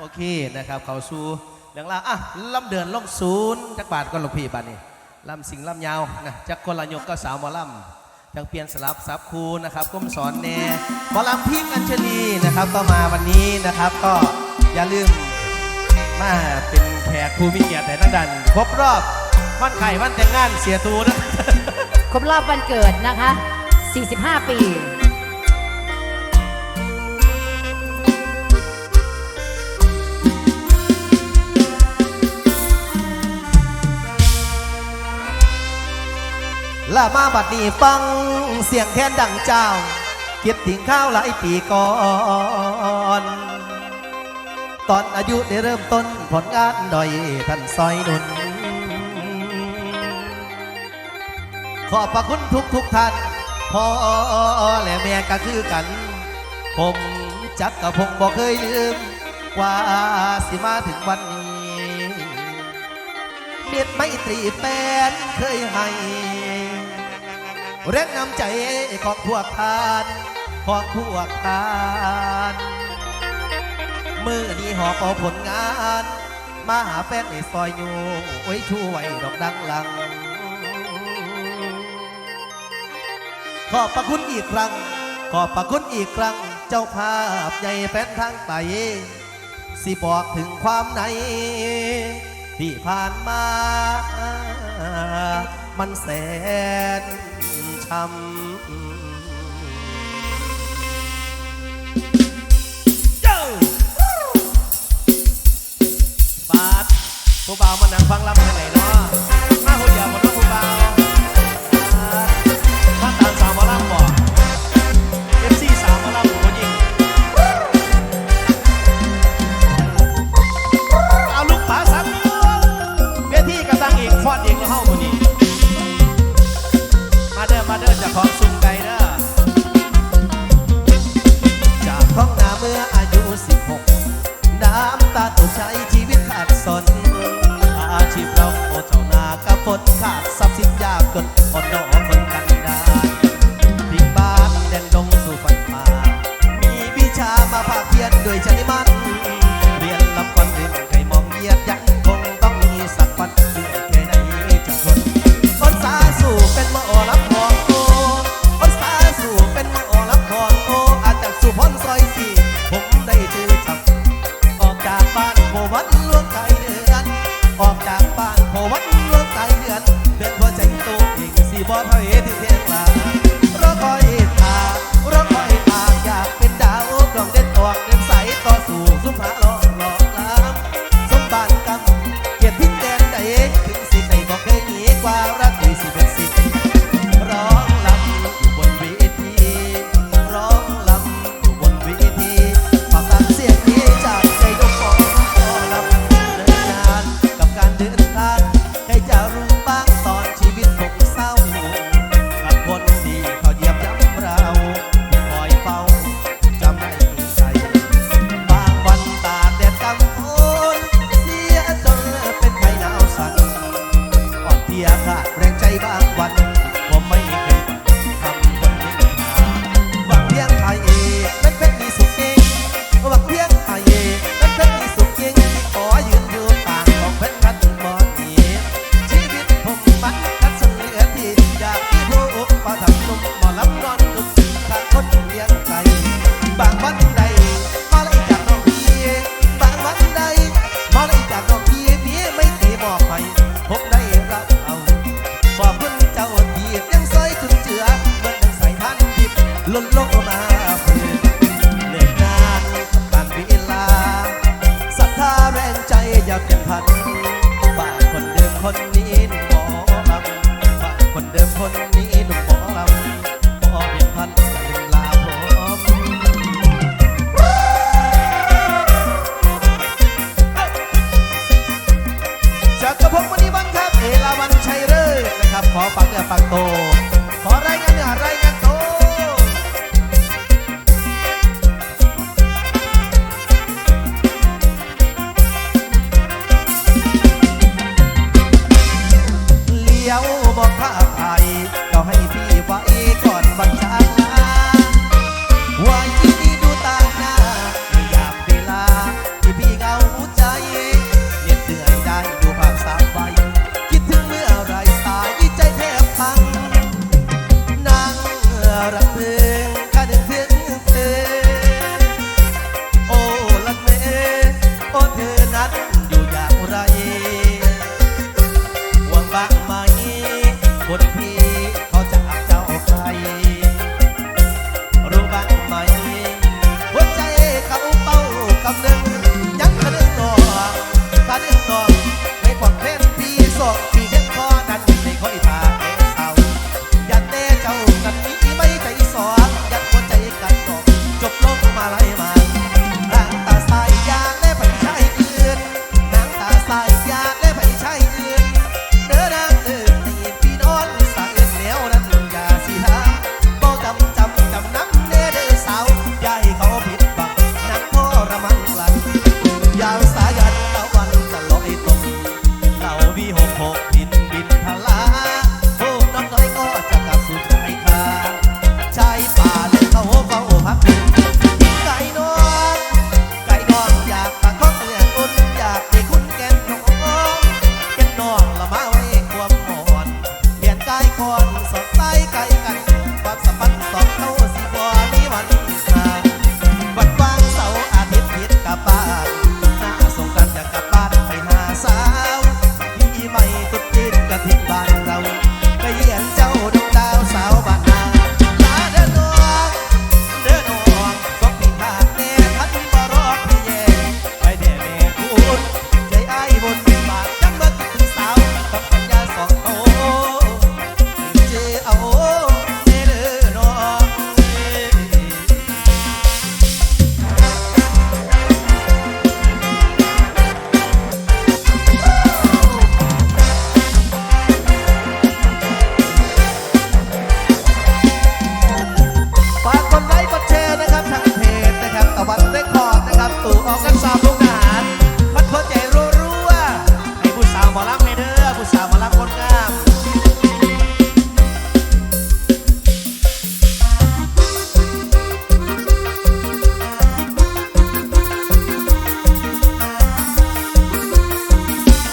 โอเคนะครับ เขาสู้เรื่องราวอะล่ำเดือนลงศูนย์จักบาทก็หลวงพีบ้านนี้ล่ำสิงล่ำยาวนะจักคนละยกก็สาวหมอล่ำจังเปลี่ยนสลับซับคูนะครับก้มสอนแน่หมอล่ำพีกอัญชลีนะครับก็มาวันนี้นะครับ ก็อย่าลืมมาเป็นแขกผู้มีเกียรติแต่นั่งดันครบรอบวันไข่วันแต่งงานเสียตูนะครบรอบวันเกิดนะคะ 45 ปี และมาบัดนี้ฟังเสียงแคนดังเจ้า เก็บถึงข้าวหลายปีก่อน ตอนอายุได้เริ่มต้นผลงานหน่อยท่านซอยนุน ขอบพระคุณทุกทุกท่านพ่อและแม่ก็คือกัน ผมจักกับผมบอกเคยลืมกว่าสิมาถึงวันนี้เมียดไม่ตรีแฟนเคยให้ เร่งนำใจของพวกทานของพวกทานมือนี้หอบเอาผลงาน มาหาแฟนในซอยอยู่โอ้ยช่วยดอกดังลัง ขอบประคุณอีกครั้ง ขอบประคุณอีกครั้ง เจ้าภาพใหญ่แฟนทางไตสิบอกถึงความในที่ผ่านมา มันแสน ช้ำบาทผู้บ่าวมานั่งฟังลำกันไหนเนาะ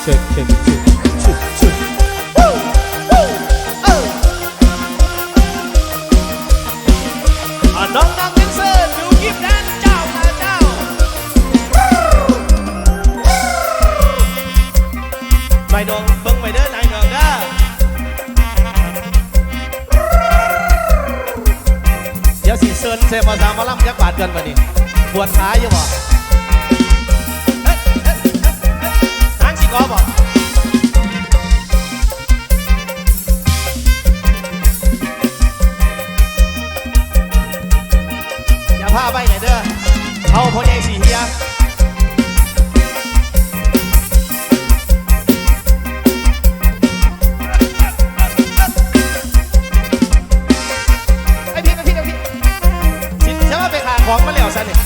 ช็คเช็คเช็คเช็คเช็คเอออะน้องนักเดนเซอร์ดูยิบแดนเจ้ามาเจ้านายดวงเบิ่งไปเด้อนายดวงเด้อเดี๋ยวสิเซินเซมาสามมาล่ำยักบาทเกินมาดิปวดขาอยู่บ่ อย่าพาไปไหนเด้อเอาพ่อใหญ่สีเฮียไอพี่ไอพี่ไอพี่สิฉันว่าไปขาของมาแล้วซะเนี่ย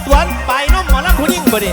สิตวนไปน้องหมอลำผู้ยิ่งบ่ดิ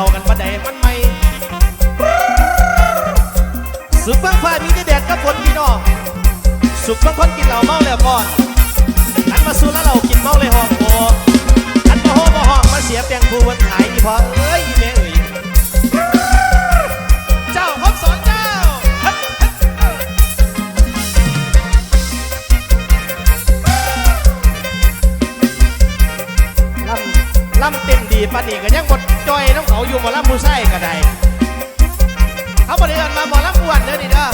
เข้ากันประเดมันไม่สุกบางความีแต่แดดกับฝนพี่น้องสุกบางคนกินเหล้าเมาแล้วก่อนอันมาสู้แล้วเรากินเมาเลยหองโออันมาโหมาห้องมาเสียแปลงภูวันขายอีพอเอ้ยอีแม่เอ้ย ดีปานนี้ก็ยังหมดจอยน้ำเขาอยู่หมอลำผู้ใส่ก็ได้เขาบริเวณมาหมอลำอ้วนเด้อนี่เด้อ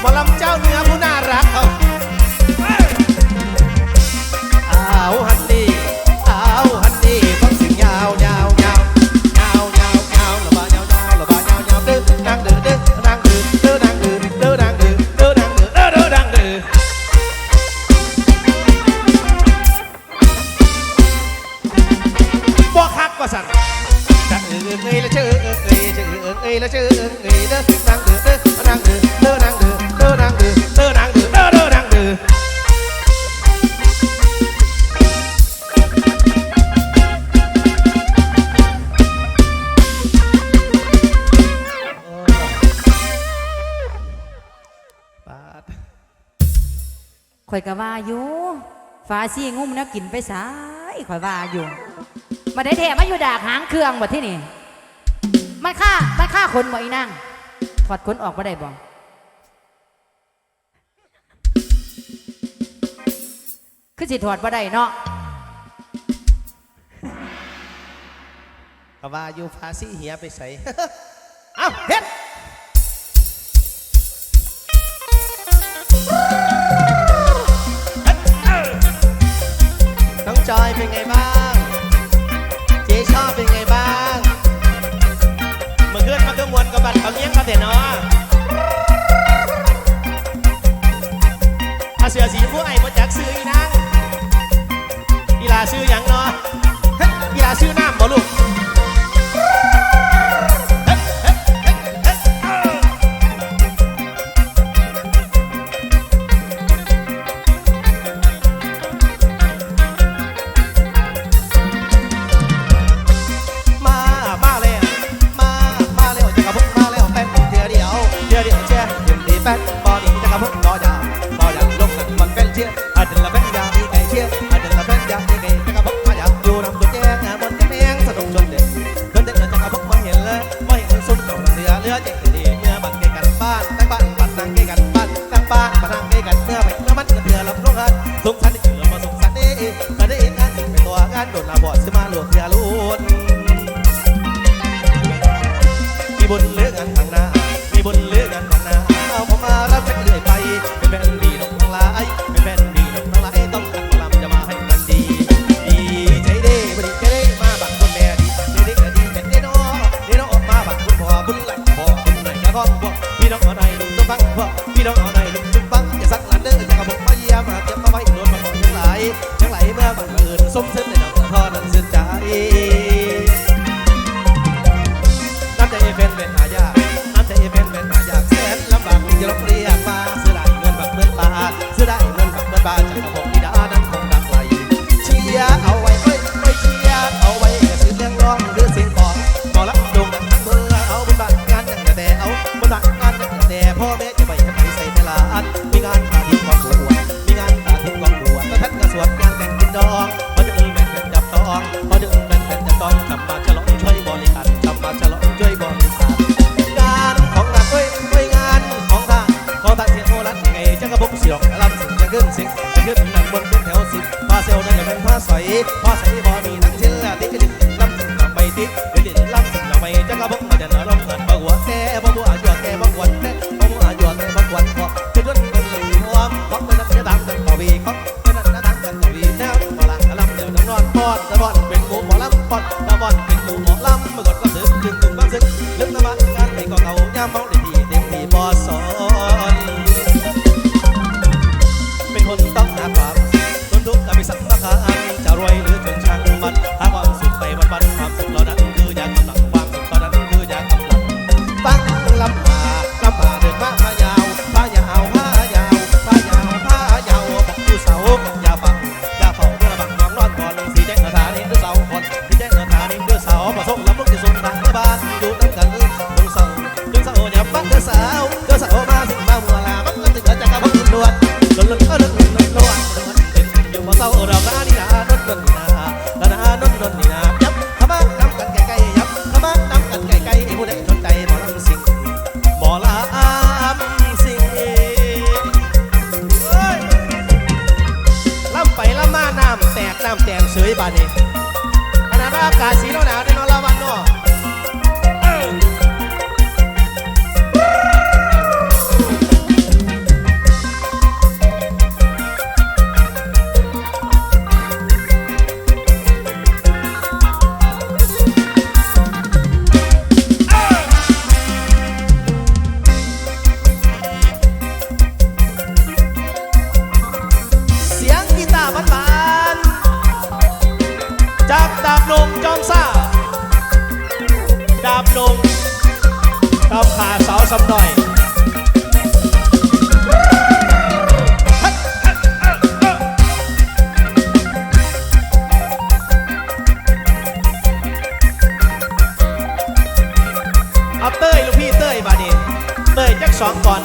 หมอลำเจ้าเนื้อผู้น่ารักเขา ข่อยก็ว่าอยู่ฟ้าซี่งุ้มนะกินไปสายข่อยว่าอยู่มาได้แถมาอยู่ดากหางเครื่องบ่ที่นี่ มันฆ่ามันฆ่าคนบ่อีนั่งถอดขนออกมาได้บ่คือสิถอดบ่ได้เนาะก็ว่าอยู่ภาษีเหียไปใส่ เอ้าเฮ็ เป็นไงบ้าง some say Canada, Casino, now, สักหน่อยเอาเต้ยลูกพี่เต้ยบาดีเต้ยจักสองก่อน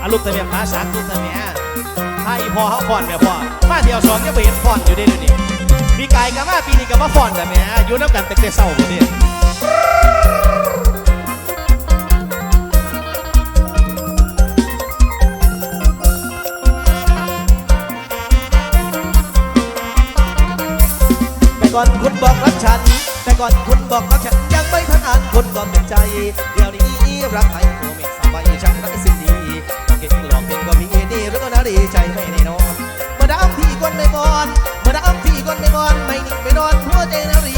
อาลูกตะเมียพาสาลูกตะเมียพาอีพอเขาก่อนเมียพ่อ เดียวสองยังไปเห็นฟอนอยู่ได้เลยนี่มีกายกับมาปีนี้กับมาฟอนแบบนี้อยู่น้ำกันแต่เศร้าอยู่นี่แต่ก่อนคุณบอกรักฉัน แต่ก่อนคุณบอกรักฉันยังไม่ทันอ่านคุณบอกเป็นใจ เดี๋ยวนี้รักใครโอเม่สบายช่างรักสิ่งดีลอกเก่งหลอกเก่งก็มีนี่ล้วก็น่าดีใจไม่แน่ อนไม่นิ่ไปนอนหัวใจนารี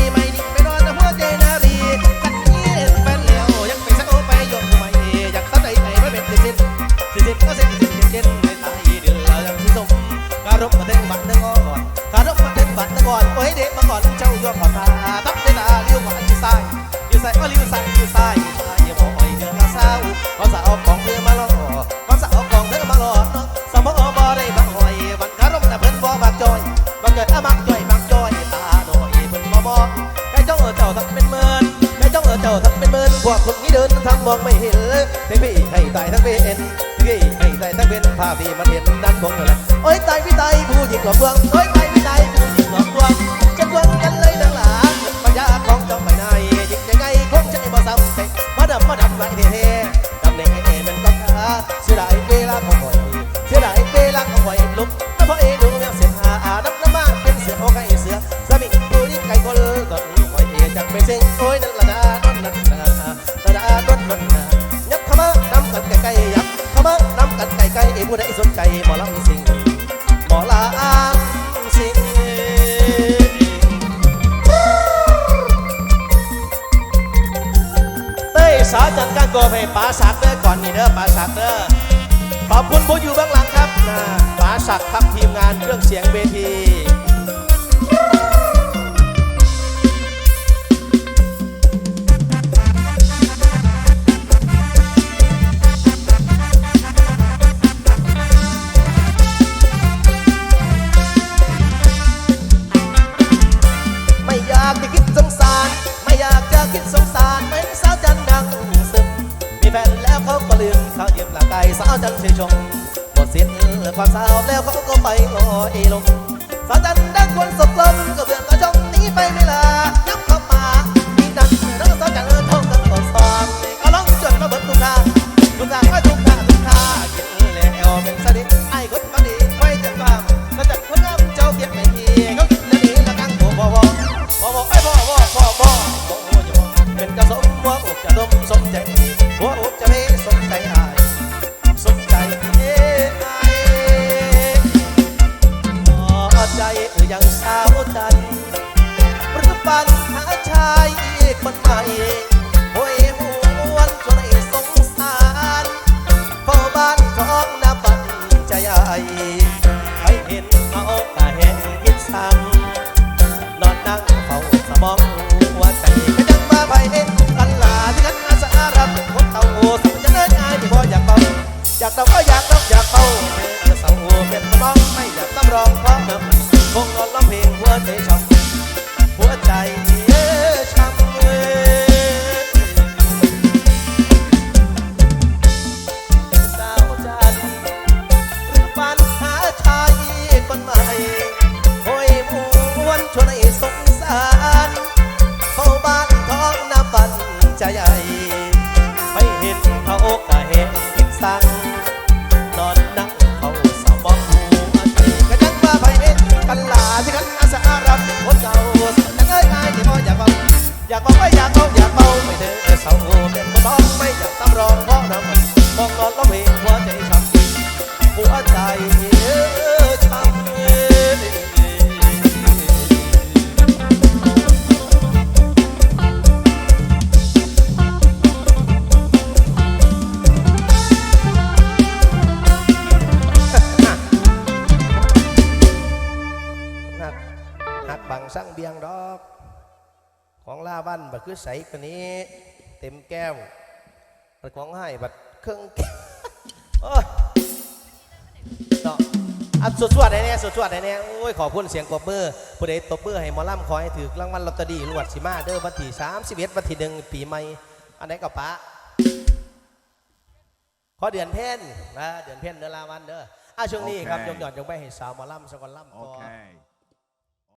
มองไม่เห็นทั้งพี่ให้ตายทั้งเป็นพี่ให้ตายทั้งเป็นภาพที่มันเห็นนั้นคงเลยโอ้ยตายพี่ตายผู้หญิงกลับเมืองโอ้ย กลผู้ใดสนใจหมอลำสิงหมอลำสิงเต้สาจันการโกเพป้าสักเด้อก่อนนี่เด้อป้าสักเด้อขอบคุณผู้อยู่เบื้องหลังครับป้าสักครับทีมงานเครื่องเสียงเวที คิดสงสาร ไม่อยากจะคิดสงสารเป็นสาวจันทร์ดังซึมมีแฟนแล้วเขาก็ลืมเขาเยี่ยมหลังไกายสาวจันทร์เฉยชมหมดสิ้นความสาวแล้วเขาก็ไปลอยลงสาวจันทร์ดังควรสดลมก็เบื่อก็จงหนีไปไม่ลาย้ำเข้า ใจเอ่ยยังสาวจันทร์หรือปันหาชายคนใหม่โอ้ยหวนจนไอ้สงสารพ่อบ้านของนาปันใจใหญ่ให้เห็นเขาก็เห็นคิดสั่งนอนนั่งเฝ้าสมองหัวใจก็ยังมาไปเอ็นกันลาที่กันอาสารับคนเต่าโอ้สุดจะเดินอายที่พออยากเบาอยากเต่าก็อยากรับอยากเบาเธอเสาเป็นสม พราะเธอคงนอนร้องเพลงหัวใจช้ำหัวใจ ลาบ้านบัดคือใสกว่านี้ เต็มแก้วบัดของให้บัดเครื่องแก้วโอ้ยเนาะอัดสวดๆได้แน่สวดๆได้แน่โอ้ยขอบคุณเสียงปรบมือผู้ใดตบมือให้หมอลำขอให้ถือรางวัลลอตเตอรี่รวดสิมาเด้อวันที่31วันที่หนึ่งปีใหม่อันไหนกับปะขอเดือนเพ่นนะเดือนเพ่นเดือนลาวันเด้ออะช่วงนี้ครับโอเคยกหย่อนยกไปให้สาวหมอลำสกอนลำก่อน Okay.